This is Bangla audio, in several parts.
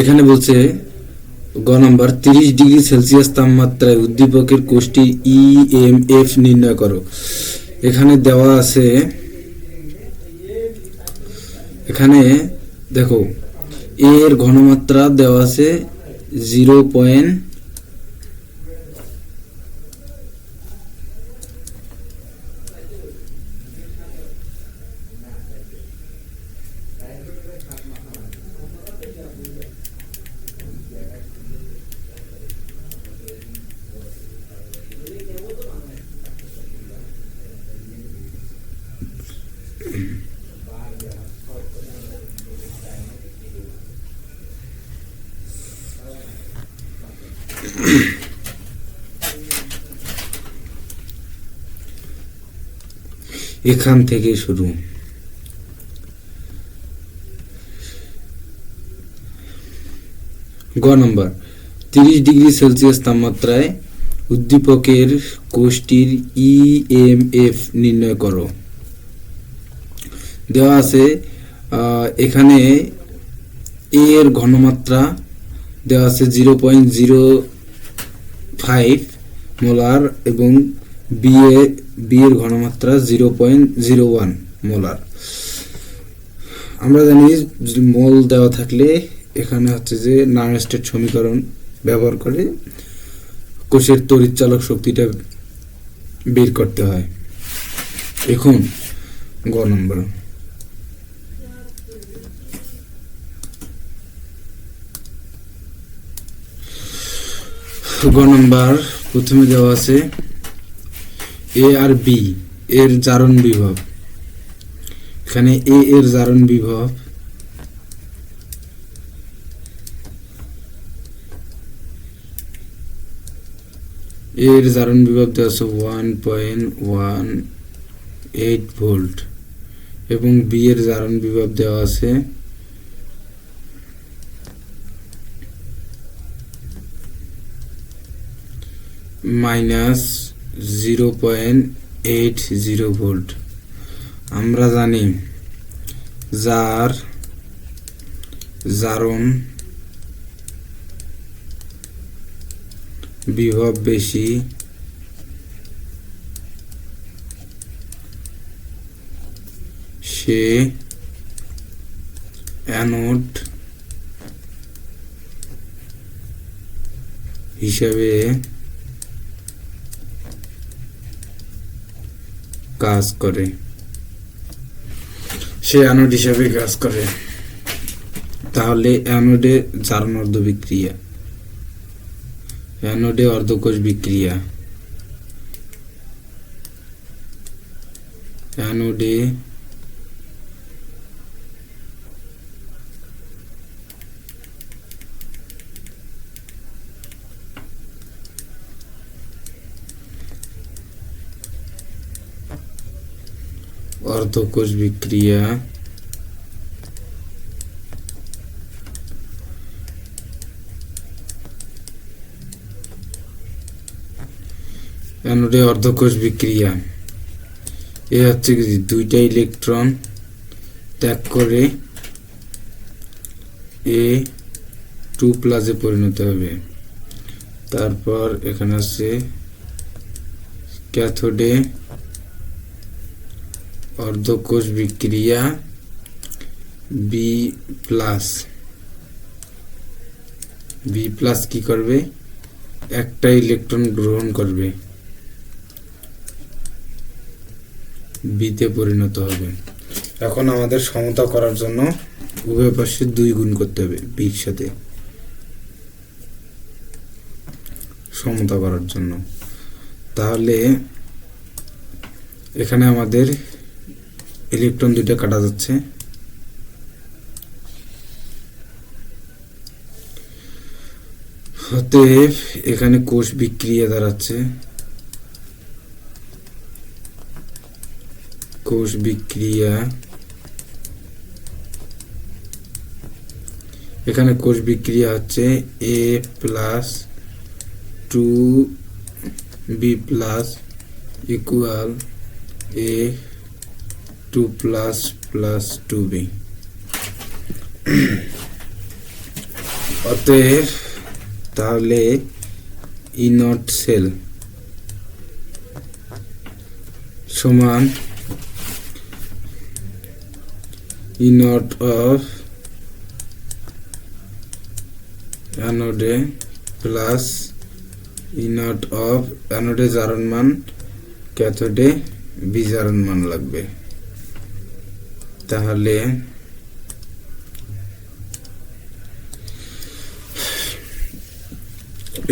এখানে বলছে, গ নম্বর, তিরিশ ডিগ্রি সেলসিয়াস তাপমাত্রায় উদ্দীপকের কোষ্ঠী ই এম এফ নির্ণয় করো। এখানে দেওয়া আছে, এখানে দেখো এর ঘনমাত্রা দেওয়া আছে জিরো পয়েন্ট এখান থেকে শুরু। গ নম্বর, তিরিশ ডিগ্রি সেলসিয়াস তাপমাত্রায় উদ্দীপকের কোষ্ঠীর ই এম এফ নির্ণয় করো। দেওয়া আছে এখানে এ এর ঘনমাত্রা দেওয়া আছে zero point zero five molar এবং বি এ বি এর ঘনমাত্রা zero point zero one molar. আমরা জানি মোল দেওয়া থাকলে এখানে হচ্ছে যে নার্নেস্টের সমীকরণ ব্যবহার করে কোষের তড়িৎ চালক শক্তিটা বের করতে হয়। এখন গ নম্বর। গ নম্বর প্রথমে দেওয়া আছে এ আর বি এর জারণ বিভব। এখানে এ এর জারণ বিভব। এর জারণ বিভব দেওয়া আছে one point one eight volt এবং বি এর জারণ বিভব দেওয়া আছে minus zero point eight zero volt আমরা জানি যার জারণ বিভব বেশি সে অ্যানোড হিসাবে কাজ করে। সে অ্যানোড হিসাবে কাজ করে। তাহলে অ্যানোডে জারণ অর্ধ বিক্রিয়া। অ্যানোডে অর্ধকোষ বিক্রিয়া। অ্যানোডে অর্ধকোষ বিক্রিয়া অ্যানোডে অর্ধকোষ বিক্রিয়া এ হচ্ছে কি দুইটা ইলেকট্রন ত্যাগ করে এ টু প্লাসে পরিণত হবে। তারপর এখানে আছে ক্যাথোডে অর্ধকোষ বিক্রিয়া বি প্লাস বি প্লাস কি করবে? একটা ইলেকট্রন গ্রহণ করবে। বিতে পরিণত হবে। এখন আমাদের সমতা করার জন্য উভয় পাশে দুই গুণ করতে হবে বির সাথে। সমতা করার জন্য। তাহলে এখানে আমাদের ইলেকট্রন দুইটা কাটা যাচ্ছে। অতএব এখানে কোষ বিক্রিয়া দাঁড়াচ্ছে। কোষ বিক্রিয়া। এখানে কোষ বিক্রিয়া হচ্ছে A plus two B plus equal A two plus plus two B অতএব, তাহলে ই নট সেল সমান ই নট অফ অ্যানোডে প্লাস ই নট অফ অ্যানোডে জারণ মান ক্যাথোডে বিজারণ মান লাগবে। তাহলে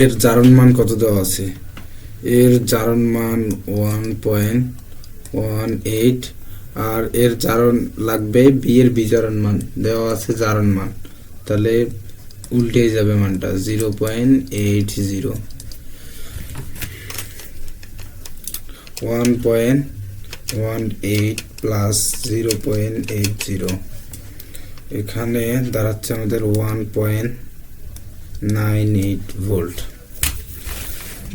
এর জারণ মান কত দেওয়া আছে? এর জারণ মান ওয়ান পয়েন্ট ওয়ান এইট আর এর জারণ লাগবে বি এর বিজারণ মান। দেওয়া আছে জারণ মান। তাহলে উল্টে যাবে মানটা zero point eight zero one point one eight plus zero point eight zero এখানে দাঁড়াচ্ছে আমাদের one point nine eight volt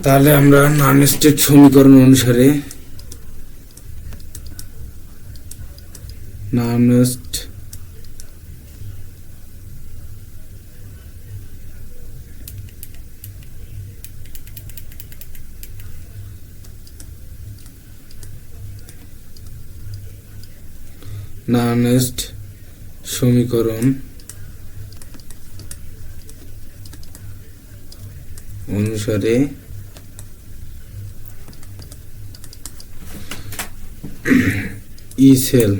তাহলে আমরা নন স্টেট সমীকরণ অনুসারে ননস্ট ননস্ট সমীকরণ। অনুসারে ই সেল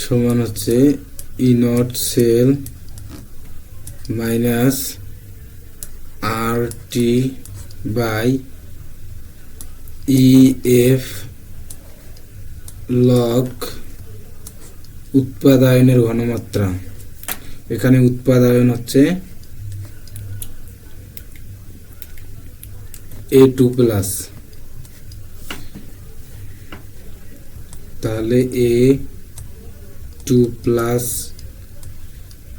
সমান হচ্ছে E nought cell minus R T by E F log উৎপাদায়নের ঘনমাত্রা। এখানে উৎপাদায়ন হচ্ছে এ টু প্লাস তাহলে এ টু প্লাস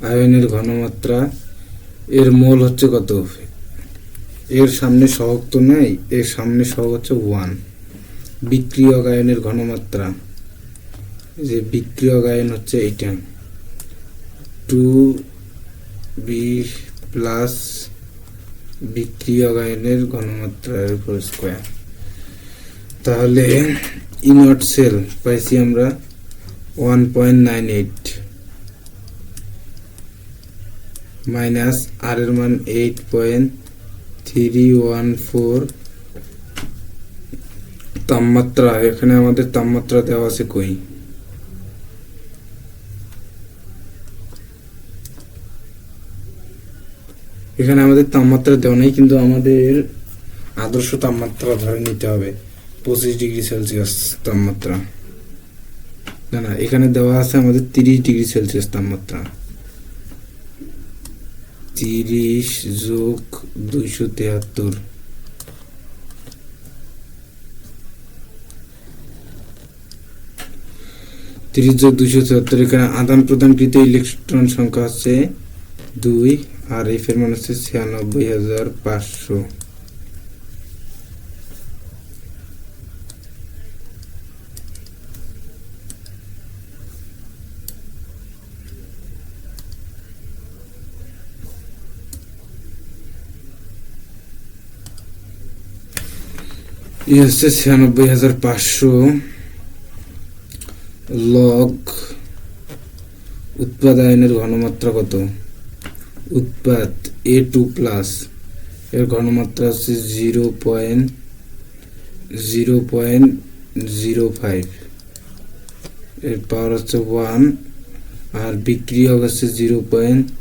আয়নের ঘনমাত্রা, এর মোল হচ্ছে কত? এর সামনে সহগ তো নাই, এর সামনে সহগ হচ্ছে ওয়ান বিক্রিয়ক আয়নের ঘনমাত্রা যে বিক্রিয়ক আয়ন হচ্ছে এইটা। টু বি প্লাস বিক্রিয়ক আয়নের ঘনমাত্রার উপর স্কোয়ার। তাহলে ইনট সেল পাইছি আমরা one point nine eight. Minus R এর মান eight point three one four তাপমাত্রা, এখানে আমাদের তাপমাত্রা দেওয়া আছে কই? এখানে আমাদের তাপমাত্রা দেওয়া নেই, কিন্তু আমাদের আদর্শ তাপমাত্রা ধরে নিতে হবে, পঁচিশ ডিগ্রি সেলসিয়াস তাপমাত্রা। না না, এখানে দেওয়া আছে আমাদের তিরিশ ডিগ্রি সেলসিয়াস তাপমাত্রা। তিরিশ যোগ দুইশো তেহাত্তর। তিরিশ যোগ দুইশো চুয়াত্তর, এখানে আদান প্রদানকৃত ইলেকট্রন সংখ্যা হচ্ছে দুই, আর এফ এর মান হচ্ছে ছিয়ানব্বই হাজার পাঁচশো। হচ্ছে ছিয়ানব্বই হাজার পাঁচশো। লগ উৎপাদায়নের ঘনমাত্রা কত? উৎপাদ এ টু প্লাস এর ঘনমাত্রা হচ্ছে zero point zero point zero five এর পাওয়ার হচ্ছে ওয়ান আর বিক্রি বিক্রিয়ক হচ্ছে জিরো পয়েন্ট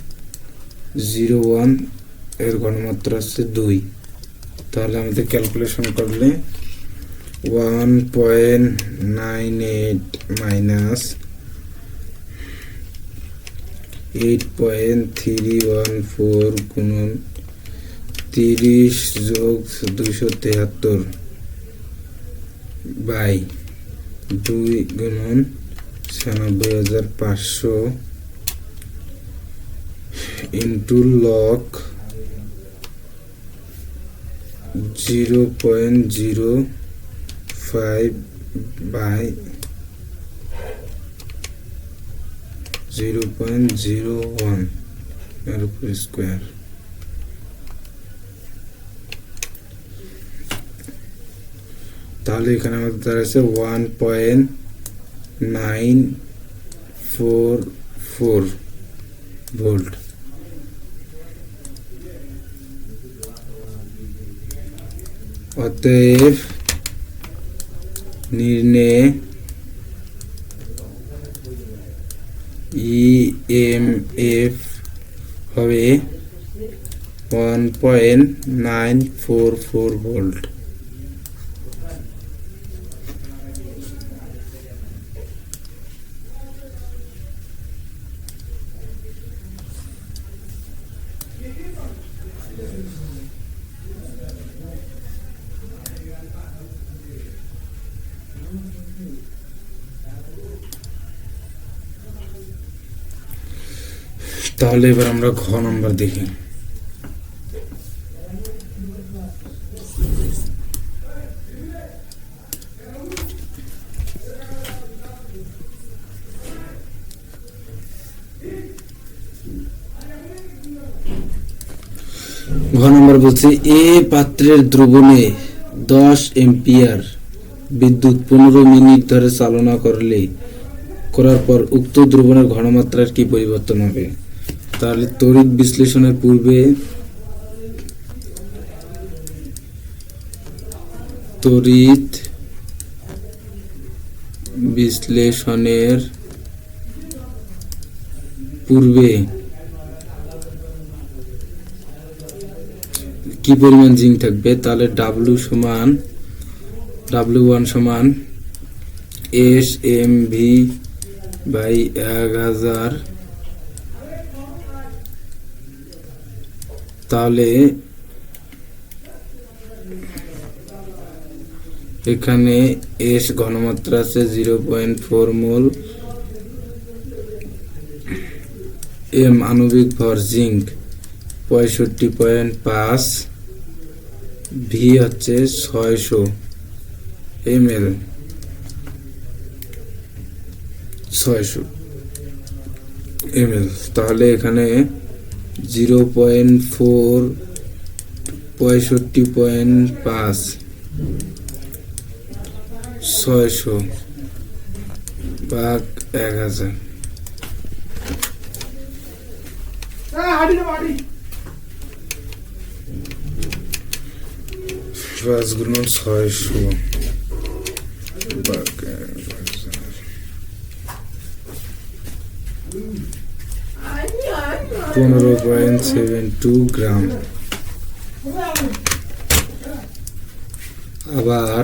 জিরো ওয়ানের ঘনমাত্রা হচ্ছে দুই। তাহলে আমাদের ক্যালকুলেশন করলে one point nine eight minus eight point three one four গুণন তিরিশ যোগ দুইশো তেহাত্তর বাই দুই গুণন ছিয়ানব্বই হাজার পাঁচশো into log zero point zero five by zero point zero ওয়ানের উপর স্কোয়ার তাহলে এখানে আমাদের দাঁড়াচ্ছে one point nine four four volt অতএব নির্ণয়ে ইএমএফ হবে one point nine four four volt তাহলে এবার আমরা ঘ নম্বর দেখি। ঘ নম্বর বলছে, এ পাত্রের দ্রবণে দশ এম্পিয়ার বিদ্যুৎ পনেরো মিনিট ধরে চালনা করলে, করার পর উক্ত দ্রবণের ঘনমাত্রার কি পরিবর্তন হবে? তাহলে তড়িৎ বিশ্লেষণের পূর্বে তড়িৎ বিশ্লেষণের পূর্বে কি পরিমাণ জিঙ্ক থাকবে? তাহলে ডাব্লু সমান ডাব্লু ওয়ান সমান এস এম ভি বাই এক হাজার তাহলে এখানে এস ঘনমাত্রা আছে zero point four mole. M আণবিক ভর জিঙ্ক পঁয়ষট্টি পয়েন্ট পাঁচ। ভি হচ্ছে ছয়শো এম এল ছয়শো এম এল তাহলে এখানে জিরো পয়েন্ট ফোর পঁয়ষট্টি পয়েন্ট পাঁচ ছয়শো ভাগ এক হাজার। পাঁচ গুণ ছয়শো ভাগ এক হাজার পনেরো পয়েন্ট সেভেন টু গ্রাম আবার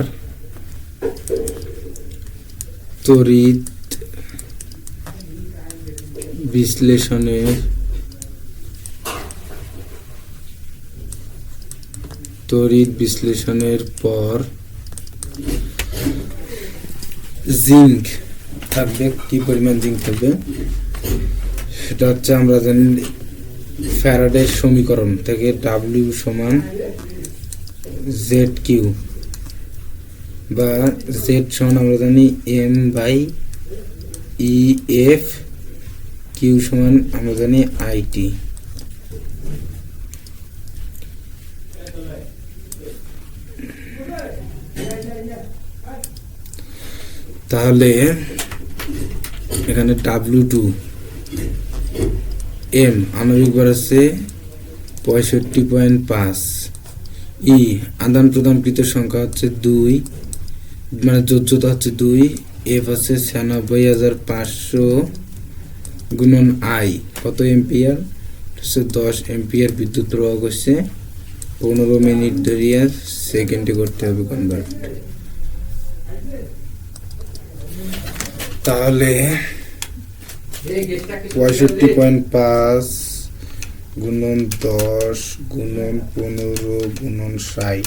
তড়িৎ বিশ্লেষণের তড়িৎ বিশ্লেষণের পর জিঙ্ক থাকবে কি পরিমাণ জিঙ্ক থাকবে সেটা হচ্ছে আমরা জানি ফ্যারাডের সমীকরণ থেকে ডাব্লিউ সমান জেড কিউ বা জেড সমান আমরা জানি M by E F Q সমান আমরা জানি আইটি তাহলে এখানে ডাব্লিউ টু এম, আণবিক ভর আছে পঁয়ষট্টি পয়েন্ট পাঁচ। ই, আদান প্রদানকৃত সংখ্যা হচ্ছে দুই মানে যোজ্যতা হচ্ছে দুই, এফ আছে ছিয়ানব্বই হাজার পাঁচশো গুণন আই। কত এম্পিয়ার? হচ্ছে দশ এম্পিয়ার বিদ্যুৎ প্রবাহ করছে পনেরো মিনিট ধরিয়া সেকেন্ডে করতে হবে কনভার্ট তাহলে পঁয়ষট্টি পয়েন্ট পাঁচ গুণন দশ গুণন পনেরো গুণন ষাট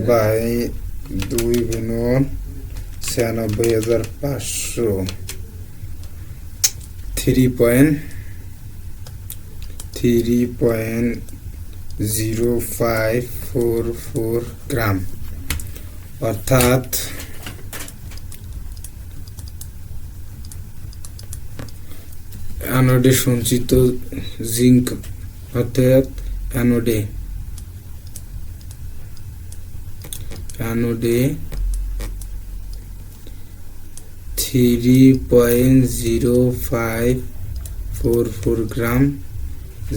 বাই দুই গুণন ছিয়ানব্বই হাজার পাঁচশো three point three point zero five four four gram অর্থাৎ অ্যানোডে সঞ্চিত জিঙ্ক অর্থাৎ অ্যানোডে। অ্যানোডে three point zero five four four gram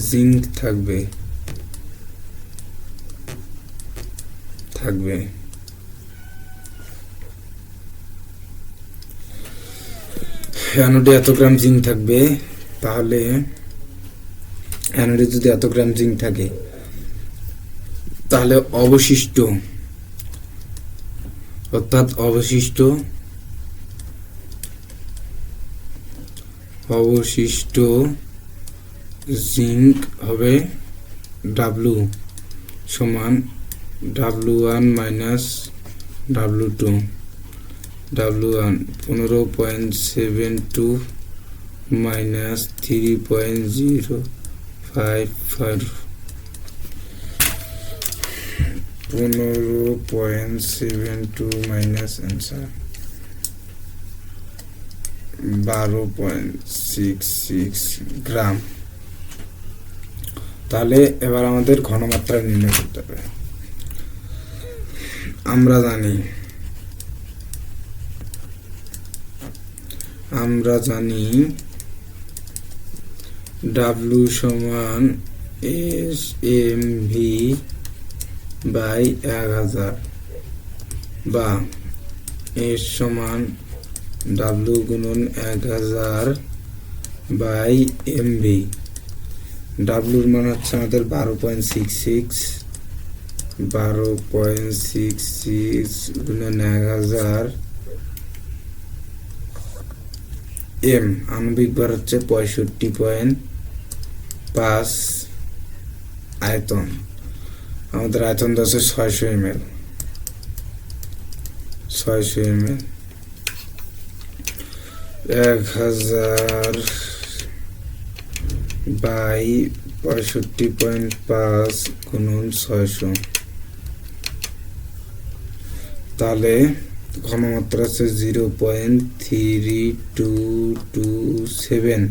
zinc থাকবে। থাকবে। অ্যানোডে এত গ্রাম জিঙ্ক থাকবে। তাহলে অ্যানোডে যদি এত গ্রাম জিঙ্ক থাকে, তাহলে অবশিষ্ট, অর্থাৎ অবশিষ্ট অবশিষ্ট জিঙ্ক হবে ডাব্লু সমান W one minus W two W one পনেরো point seven two minus three point zero five five পনেরো point seven two minus answer বারো পয়েন্ট সিক্স সিক্স গ্রাম তাহলে এবার আমাদের ঘনমাত্রা নির্ণয় করতে হবে। আমরা জানি। আমরা জানি ডাব্লু সমান এস এম ভি বাই এক হাজার। বা এস সমান ডাব্লু গুণন এক হাজার বাই এম ভি ডাব্লুর মান হচ্ছে আমাদের বারো পয়েন্ট সিক্স সিক্স বারো পয়েন্ট সিক্স সিক্স গুণন এক হাজার এম আণবিক বার হচ্ছে পঁয়ষট্টি পয়েন্ট পাঁচ আয়তন। আমাদের আয়তন দশে ছয়শো এম এল ছয়শো এম এল এক হাজার বাই পঁয়ষট্টি পয়েন্ট পাঁচ গুণন ছয়শো। তাহলে ঘনমাত্রা আছে zero point three two two seven.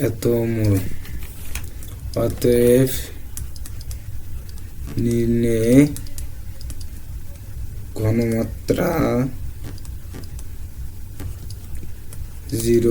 এত মূল। অতএব নির্ণয়ে ঘনমাত্রা জিরো